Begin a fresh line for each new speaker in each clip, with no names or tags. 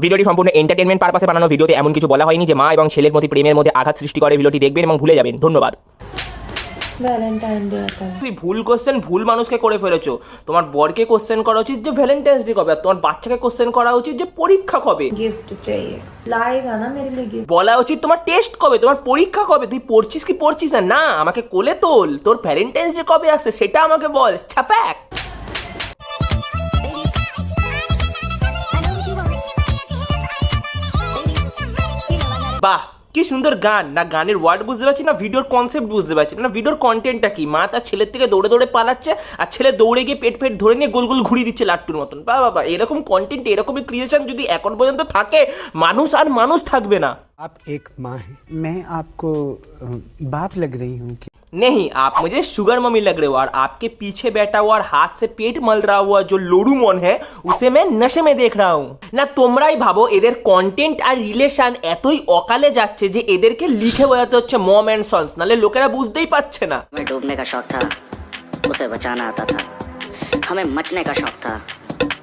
ভিডিওটি সম্পূর্ণ এন্টারটেনমেন্ট পারপাসে বানানো ভিডিওতে এমন কিছু বলা হয়নি যে মা এবং ছেলের মধ্যে প্রেমের মধ্যে আঘাত সৃষ্টি করে। ভিডিওটি দেখবেন এবং ভুলে যাবেন। ধন্যবাদ।
ভ্যালেন্টাইন ডে
তুমি ভুল কোশ্চেন ভুল মানুষকে করে ফেলেছো। তোমার বরকে কোশ্চেন করা উচিত যে ভ্যালেন্টাইন্স ডে কবে? তোমার বাচ্চাকে কোশ্চেন করা উচিত যে পরীক্ষা কবে?
গিফট না
বলা উচিত তোমার টেস্ট কবে? তোমার পরীক্ষা কবে? তুই পড়ছিস কি পড়ছিস না? না আমাকে কোলে তোল। তোর ভ্যালেন্টাইন্স ডে কবে আসছে? সেটা আমাকে বল। ছাপ্যাক বাহ কি সুন্দর গান না গানের ওয়ার্ড বুঝতে পারছি না ভিডিওর কনসেপ্ট বুঝতে পারছি না ভিডিওর কন্টেন্টটা কি মা তার ছেলের থেকে দৌড়ে দৌড়ে পালাচ্ছে আর ছেলে দৌড়ে গিয়ে পেট পেট ধরে নিয়ে গোল গোল ঘুরিয়ে দিচ্ছে লাট্টুর মতন বা বাবা এরকম কন্টেন্ট এরকমই ক্রিয়েশন যদি এখন পর্যন্ত থাকে মানুষ আর মানুষ থাকবে না
आप एक माँ हैं मैं आपको अ, बाप लग रही हूँ कि
नहीं आप मुझे शुगर मम्मी लग रहे हो और आपके पीछे बैठा हुआ और हाथ से पेट मल रहा हुआ जो लोडू মন है उसे मैं नशे में देख रहा हूँ না তোমরাই ভাবো এদের কন্টেন্ট আর রিলেশন এতই অকালে যাচ্ছে যে এদেরকে লিখে বোঝাতে হচ্ছে মম অ্যান্ড সন্স নালে লোকেরা বুঝতেই পারছে না
हमें डूबने का शौक था उसे बचाना आता था हमें मचने का शौक था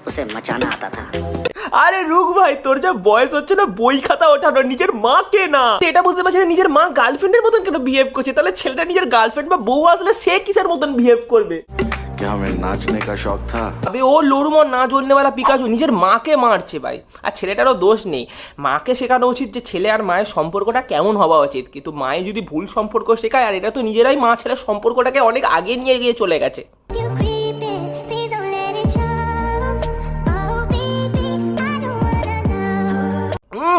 उसे मचाना आता था
আরে রুক ভাই তোর যা বয়স হচ্ছে না বই খাতা ওঠানো নিজের মাকে না এটা বুঝতে পারছি না নিজের মা গার্লফ্রেন্ডের মতন কেন বিহেভ করছে তাহলে ছেলেটা নিজের গার্লফ্রেন্ড বা বউ আসলে সে কিসের মতন বিহেভ করবে
क्या हमें नाचने का शौक था
আবে ও লড়ুমো না জ্বলনেওয়ালা পিকাচু নিজের মাকে মারছে ভাই আর ছেলেটারও দোষ নেই মাকে শেখানো উচিত যে ছেলে আর মায়ের সম্পর্কটা কেমন হওয়া উচিত কিন্তু মায়ে যদি ভুল সম্পর্ক শেখায় আর এটা তো নিজেরাই মা ছেলের সম্পর্কটাকে অনেক আগে নিয়ে গিয়ে চলে গেছে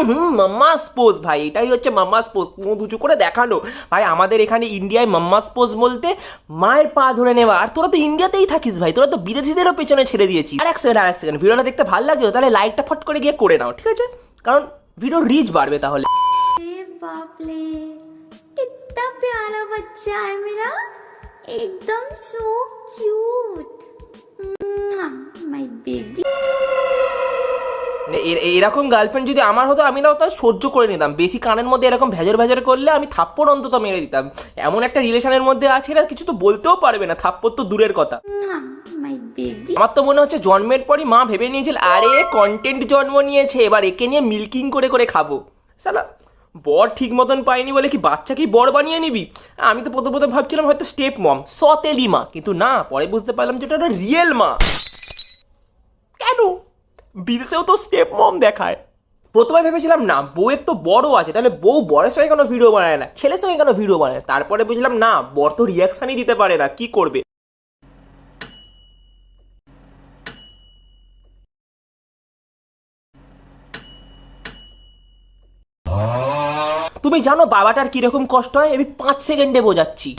হুম হুম মাম্মা স্পোজ ভাই এটাই হচ্ছে মাম্মা স্পোজ মুখ উঁচু করে দেখানো ভাই আমাদের এখানে ইন্ডিয়ায় মাম্মা স্পোজ বলতে মায়ের পা ধরে নেওয়া আর তোরা তো ইন্ডিয়াতেই থাকিস ভাই তোরা তো বিদেশিদেরও পেছনে ছেড়ে দিয়েছিস আর এক সেকেন্ড আর এক সেকেন্ড ভিডিওটা দেখতে ভালো লাগছে তাহলে লাইকটা ফট করে গিয়ে করে নাও ঠিক আছে কারণ ভিডিও রিচ বাড়বে তাহলে
बाप रे कितना प्यारा बच्चा है मेरा एकदम सो क्यूट माय बेबी
এ- এরকম গার্লফ্রেন্ড যদি আমার হতো আমি না তাও সহ্য করে নিতাম। বেশি কানের মধ্যে এরকম ভেজর ভেজার করলে আমি থাপ্পড় অন্তত মেরে দিতাম। এমন একটা রিলেশনের মধ্যে আছে না কিছু তো বলতেও পারবে না থাপ্পড় তো দূরের কথা। আমার তো মনে হচ্ছে জন্মের পরই মা ভেবে নিয়েছিল আরে কন্টেন্ট জন্ম নিয়েছে এবার একে নিয়ে মিল্কিং করে করে খাব। সালা বর ঠিক মতন পাইনি বলে কি বাচ্চাকেই বর বানিয়ে নিবি? আমি তো প্রথম প্রথম ভাবছিলাম হয়তো স্টেপ মম সতেলি মা কিন্তু না পরে বুঝতে পারলাম যে এটা রিয়েল মা। কেন? বিদেশেও তো স্টেপ মম দেখায়। প্রথমে ভেবেছিলাম, না, বউয়ের তো বড় আছে, তাহলে বউ বরের সঙ্গে কেন ভিডিও বানায় না, ছেলের সঙ্গে কেন ভিডিও বানায় তারপরে বুঝলাম না, বর তো রিয়াকশনই দিতে পারে না, কি করবে? তুমি জানো বাবাটার কীরকম কষ্ট হয়? আমি পাঁচ সেকেন্ডে বোঝাচ্ছি।